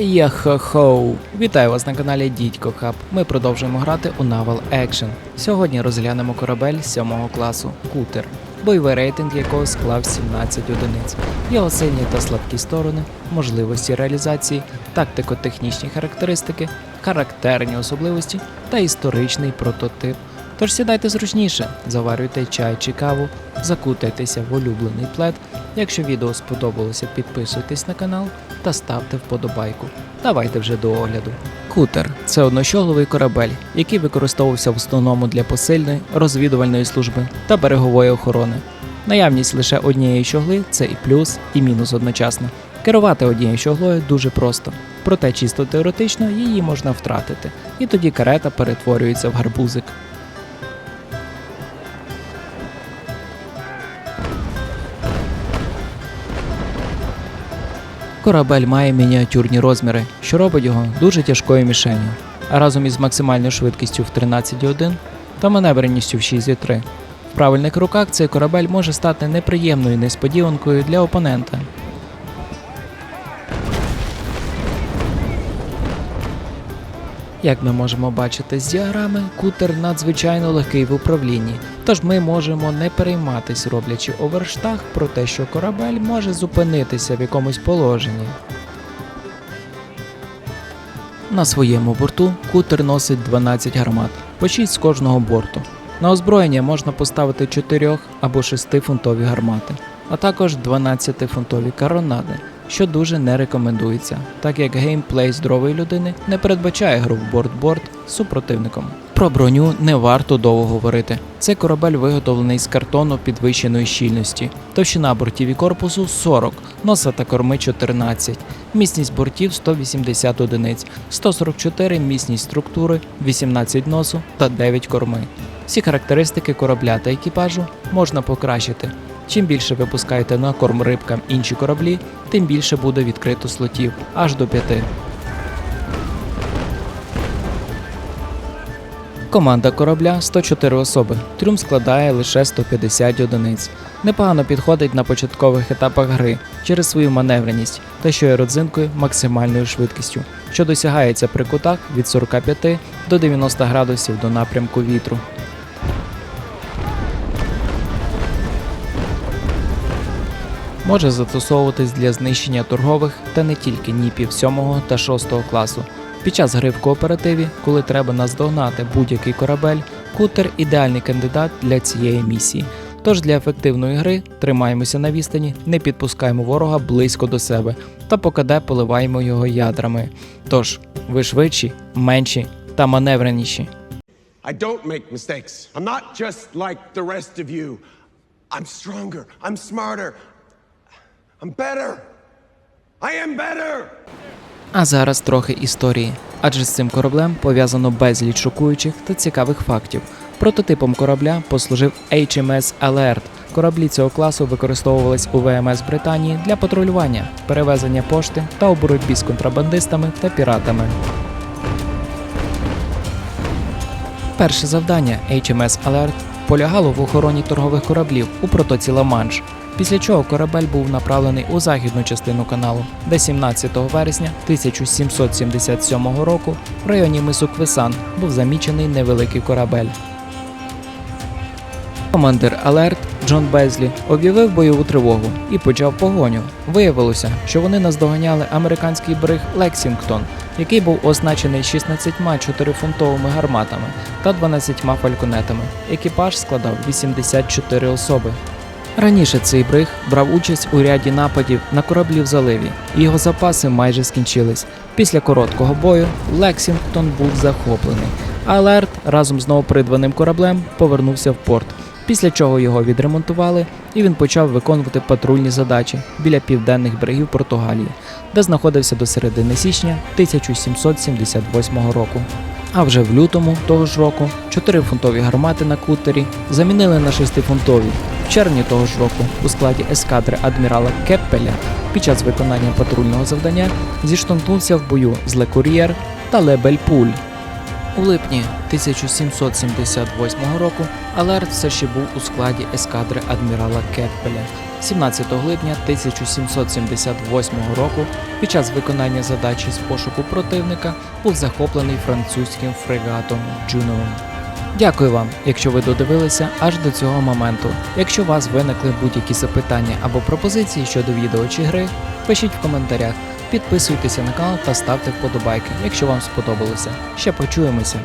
Яхо-хоу! Вітаю вас на каналі Дідько Хаб. Ми продовжуємо грати у Naval Action. Сьогодні розглянемо корабель 7 класу Кутер, бойовий рейтинг якого склав 17 одиниць. Його сильні та слабкі сторони, можливості реалізації, тактико-технічні характеристики, характерні особливості та історичний прототип. Тож сідайте зручніше, заварюйте чай чи каву, закутайтеся в улюблений плед. Якщо відео сподобалося, підписуйтесь на канал та ставте вподобайку. Давайте вже до огляду. Кутер це однощогловий корабель, який використовувався в основному для посильної, розвідувальної служби та берегової охорони. Наявність лише однієї щогли це і плюс, і мінус одночасно. Керувати однією щоглою дуже просто, проте чисто теоретично її можна втратити, і тоді карета перетворюється в гарбузик. Корабель має мініатюрні розміри, що робить його дуже тяжкою мішенью, а разом із максимальною швидкістю в 13,1 та маневреністю в 6,3. В правильних руках цей корабель може стати неприємною несподіванкою для опонента. Як ми можемо бачити з діаграми, кутер надзвичайно легкий в управлінні, тож ми можемо не перейматись, роблячи оверштаг про те, що корабель може зупинитися в якомусь положенні. На своєму борту кутер носить 12 гармат, по 6 з кожного борту. На озброєння можна поставити 4 або 6 фунтові гармати, а також 12 фунтові каронади, що дуже не рекомендується, так як геймплей здорової людини не передбачає гру в борт-борт з супротивником. Про броню не варто довго говорити. Цей корабель виготовлений з картону підвищеної щільності, товщина бортів і корпусу 40, носа та корми 14, міцність бортів 180 одиниць, 144 міцність структури, 18 носу та 9 корми. Всі характеристики корабля та екіпажу можна покращити. Чим більше ви пускаєте на корм рибкам інші кораблі, тим більше буде відкрито слотів аж до 5. Команда корабля 104 особи. Трюм складає лише 150 одиниць. Непогано підходить на початкових етапах гри через свою маневреність та що є родзинкою максимальною швидкістю, що досягається при кутах від 45 до 90 градусів до напрямку вітру. Може застосовуватись для знищення торгових та не тільки ніпів 7 та 6 класу. Під час гри в кооперативі, коли треба наздогнати будь-який корабель, кутер ідеальний кандидат для цієї місії. Тож для ефективної гри тримаємося на відстані, не підпускаємо ворога близько до себе та по КД поливаємо його ядрами. Тож ви швидші, менші та маневреніші. I don't make mistakes. I'm not just like the rest of you. I'm stronger. I'm smarter. I'm better. I am better. А зараз трохи історії, адже з цим кораблем пов'язано безліч шокуючих та цікавих фактів. Прототипом корабля послужив HMS Alert. Кораблі цього класу використовувались у ВМС Британії для патрулювання, перевезення пошти та у боротьбі з контрабандистами та піратами. Перше завдання HMS Alert полягало в охороні торгових кораблів у протоці Ла-Манш, після чого корабель був направлений у західну частину каналу, де 17 вересня 1777 року в районі мису Квесан був замічений невеликий корабель. Командир Алерт Джон Безлі об'явив бойову тривогу і почав погоню. Виявилося, що вони наздоганяли американський берег Лексінгтон, який був означений 16 4-фунтовими гарматами та 12 фальконетами. Екіпаж складав 84 особи. Раніше цей бриг брав участь у ряді нападів на кораблі в заливі, його запаси майже скінчились. Після короткого бою Лексінгтон був захоплений. Алерт разом з новопридбаним кораблем повернувся в порт, після чого його відремонтували, і він почав виконувати патрульні задачі біля південних берегів Португалії, де знаходився до середини січня 1778 року. А вже в лютому того ж року 4-фунтові гармати на кутері замінили на 6-фунтові. В червні того ж року у складі ескадри адмірала Кеппеля під час виконання патрульного завдання зіштовхнувся в бою з Лекур'єр та Лебельпуль. У липні 1778 року Алерт все ще був у складі ескадри адмірала Кеппеля. 17 липня 1778 року під час виконання задачі з пошуку противника був захоплений французьким фрегатом Juno. Дякую вам, якщо ви додивилися аж до цього моменту. Якщо у вас виникли будь-які запитання або пропозиції щодо відео чи гри, пишіть в коментарях, підписуйтеся на канал та ставте вподобайки, якщо вам сподобалося. Ще почуємося.